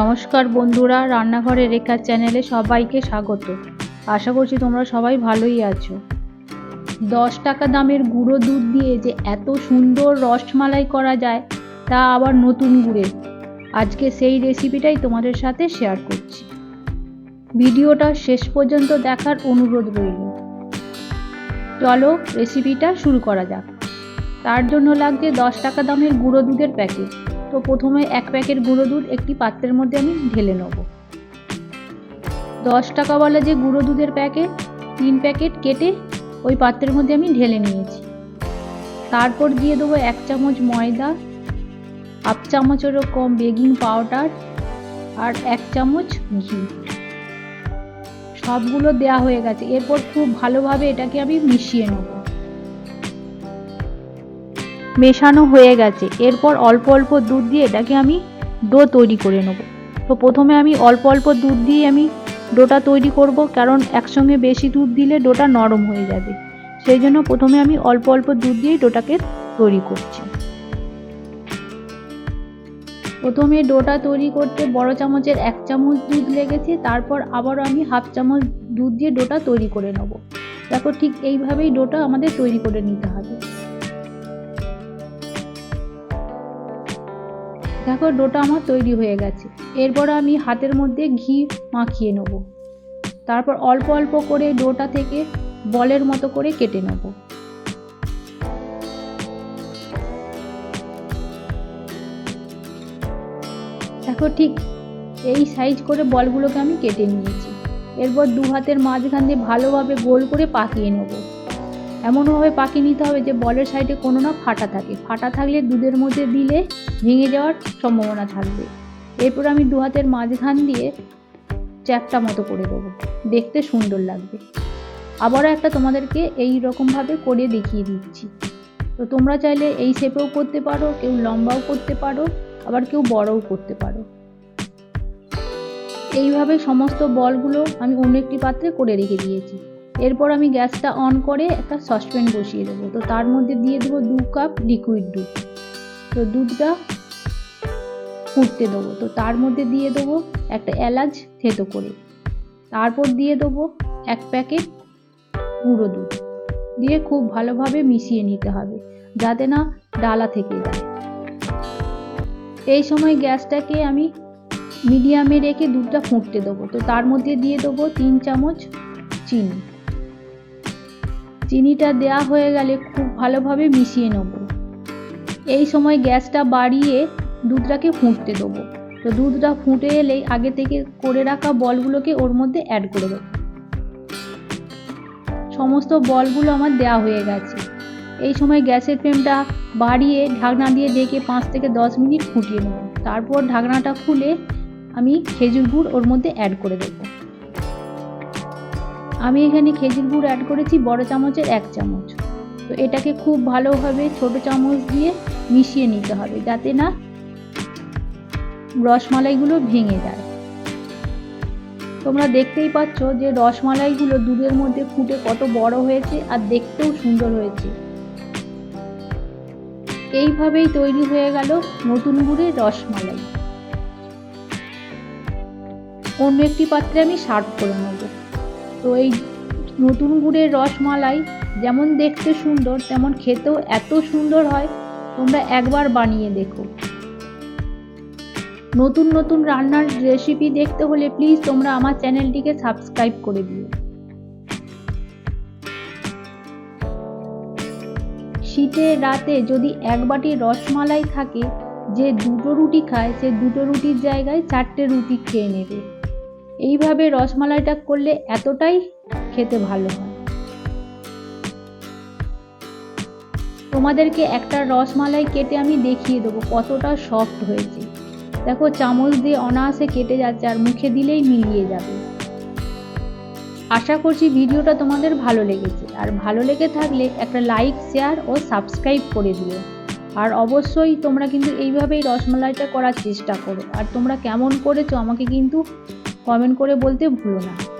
নমস্কার বন্ধুরা রান্নাঘরে রেখার চ্যানেলে সবাইকে স্বাগত। আশা করছি তোমরা সবাই ভালোই আছো। দশ টাকা দামের গুঁড়ো দুধ দিয়ে যে এত সুন্দর রসমালাই করা যায়, তা আবার নতুন গুড়ে। আজকে সেই রেসিপিটাই তোমাদের সাথে শেয়ার করছি। ভিডিওটা শেষ পর্যন্ত দেখার অনুরোধ রইল। চলো রেসিপিটা শুরু করা যাক। তার জন্য লাগছে দশ টাকা দামের গুঁড়ো দুধের প্যাকেট। তো প্রথমে এক প্যাকেট গুঁড়ো দুধ একটি পাত্রের মধ্যে আমি ঢেলে নেব। দশ টাকাওয়ালা যে গুঁড়ো দুধের প্যাকেট, তিন প্যাকেট কেটে ওই পাত্রের মধ্যে আমি ঢেলে নিয়েছি। তারপর দিয়ে দেবো এক চামচ ময়দা, হাফ চামচেরও কম বেকিং পাউডার আর এক চামচ ঘি। সবগুলো দেয়া হয়ে গেছে। এরপর খুব ভালোভাবে এটাকে আমি মিশিয়ে নেব। মেশানো হয়ে গেছে। এরপর অল্প অল্প দুধ দিয়ে এটাকে আমি ডো তৈরি করে নেব। তো প্রথমে আমি অল্প অল্প দুধ দিয়ে আমি ডোটা তৈরি করব, কারণ একসঙ্গে বেশি দুধ দিলে ডোটা নরম হয়ে যাবে। সেই জন্য প্রথমে আমি অল্প অল্প দুধ দিয়েই ডোটাকে তৈরি করছি। প্রথমে ডোটা তৈরি করতে বড় চামচের এক চামচ দুধ লেগেছে, তারপর আবারও আমি হাফ চামচ দুধ দিয়ে ডোটা তৈরি করে নেব। দেখো ঠিক এইভাবেই ডোটা আমাদের তৈরি করে নিতে হবে। দেখো ডোটা আমার তৈরি হয়ে গেছে। এরপর আমি হাতের মধ্যে ঘি মাখিয়ে নেব। তারপর অল্প অল্প করে ডোটা থেকে বলের মতো করে কেটে নেব। দেখো ঠিক এই সাইজ করে বলগুলোকে আমি কেটে নিয়েছি। এরপর দু হাতের মাঝখান দিয়ে ভালোভাবে গোল করে পাকিয়ে নেব। এমনভাবে পাকিয়ে নিতে হবে যে বলের সাইডে কোনো না ফাটা থাকে। ফাটা থাকলে দুধের মধ্যে দিলে ভেঙে যাওয়ার সম্ভাবনা থাকবে। এরপর আমি দু হাতের মাঝখান দিয়ে চ্যাপটা মতো করে দেবো। দেখতে সুন্দর লাগবে। আবারও একটা তোমাদেরকে এই রকমভাবে করে দেখিয়ে দিচ্ছি। তো তোমরা চাইলে এই শেপেও করতে পারো, কেউ লম্বাও করতে পারো, আবার কেউ বড়ও করতে পারো। এইভাবে সমস্ত বলগুলো আমি অন্য একটি পাত্রে করে রেখে দিয়েছি। এরপর আমি গ্যাসটা অন করে একটা সসপ্যান বসিয়ে দেবো। তো তার মধ্যে দিয়ে দেবো দু কাপ লিকুইড দুধ। তো দুধটা ফুটতে দেবো। তো তার মধ্যে দিয়ে দেবো একটা এলাচ থেতো করে। তারপর দিয়ে দেবো এক প্যাকেট গুঁড়ো দুধ। দিয়ে খুব ভালোভাবে মিশিয়ে নিতে হবে, যাতে না ডালা থেকে যায়। এই সময় গ্যাসটাকে আমি মিডিয়ামে রেখে দুধটা ফুটতে দেবো। তো তার মধ্যে দিয়ে দেবো তিন চামচ চিনি। চিনিটা দেয়া হয়ে গেলে খুব ভালোভাবে মিশিয়ে নেব। এই সময় গ্যাসটা বাড়িয়ে দুধটাকে ফুটতে দেবো। তো দুধটা ফুটে এলেই আগে থেকে করে রাখা বলগুলোকে ওর মধ্যে অ্যাড করে দেবো। সমস্ত বলগুলো আমার দেয়া হয়ে গেছে। এই সময় গ্যাসের ফ্লেমটা বাড়িয়ে ঢাকনা দিয়ে ডেকে পাঁচ থেকে দশ মিনিট ফুটিয়ে নেব। তারপর ঢাকনাটা খুলে আমি খেজুর গুড় ওর মধ্যে অ্যাড করে দেব। আমি এখানে খেজুর গুড় অ্যাড করেছি, বড় চামচের এক চামচ। তো এটাকে খুব ভালোভাবে ছোট চামচ দিয়ে মিশিয়ে নিতে হবে যাতে না রসমালাইগুলো ভেঙে যায়। তোমরা দেখতেই পাচ্ছ যে রসমালাইগুলো দুধের মধ্যে ফুটে কত বড় হয়েছে আর দেখতেও সুন্দর হয়েছে। এইভাবেই তৈরি হয়ে গেল নতুন গুড়ের রসমালাই। অন্য একটি পাত্রে আমি সার্ভ করে নেব। তো এই নতুন গুড়ের রসমালাই যেমন দেখতে সুন্দর, তেমন খেতেও এত সুন্দর হয়, তোমরা একবার বানিয়ে দেখো। নতুন নতুন রান্নার রেসিপি দেখতে হলে প্লিজ তোমরা আমার চ্যানেলটিকে সাবস্ক্রাইব করে দিও। শীতের রাতে যদি এক বাটি রসমালাই থাকে, যে দুটো রুটি খায়, সে দুটো রুটির জায়গায় চারটে রুটি খেয়ে নেবে। এইভাবে রসমালাইটা করলে এতটাই খেতে ভালো হয়। তোমাদেরকে একটা রসমালাই কেটে আমি দেখিয়ে দেবো কতটা সফট হয়েছে। দেখো চামচ দিয়ে অনায়াসে কেটে যাচ্ছে আর মুখে দিলেই মিলিয়ে যাবে। আশা করছি ভিডিওটা তোমাদের ভালো লেগেছে। আর ভালো লেগে থাকলে একটা লাইক শেয়ার ও সাবস্ক্রাইব করে দিও। আর অবশ্যই তোমরা কিন্তু এইভাবেই রসমালাইটা করার চেষ্টা করো। আর তোমরা কেমন করেছ আমাকে কিন্তু কমেন্ট করে বলতে ভুলো না।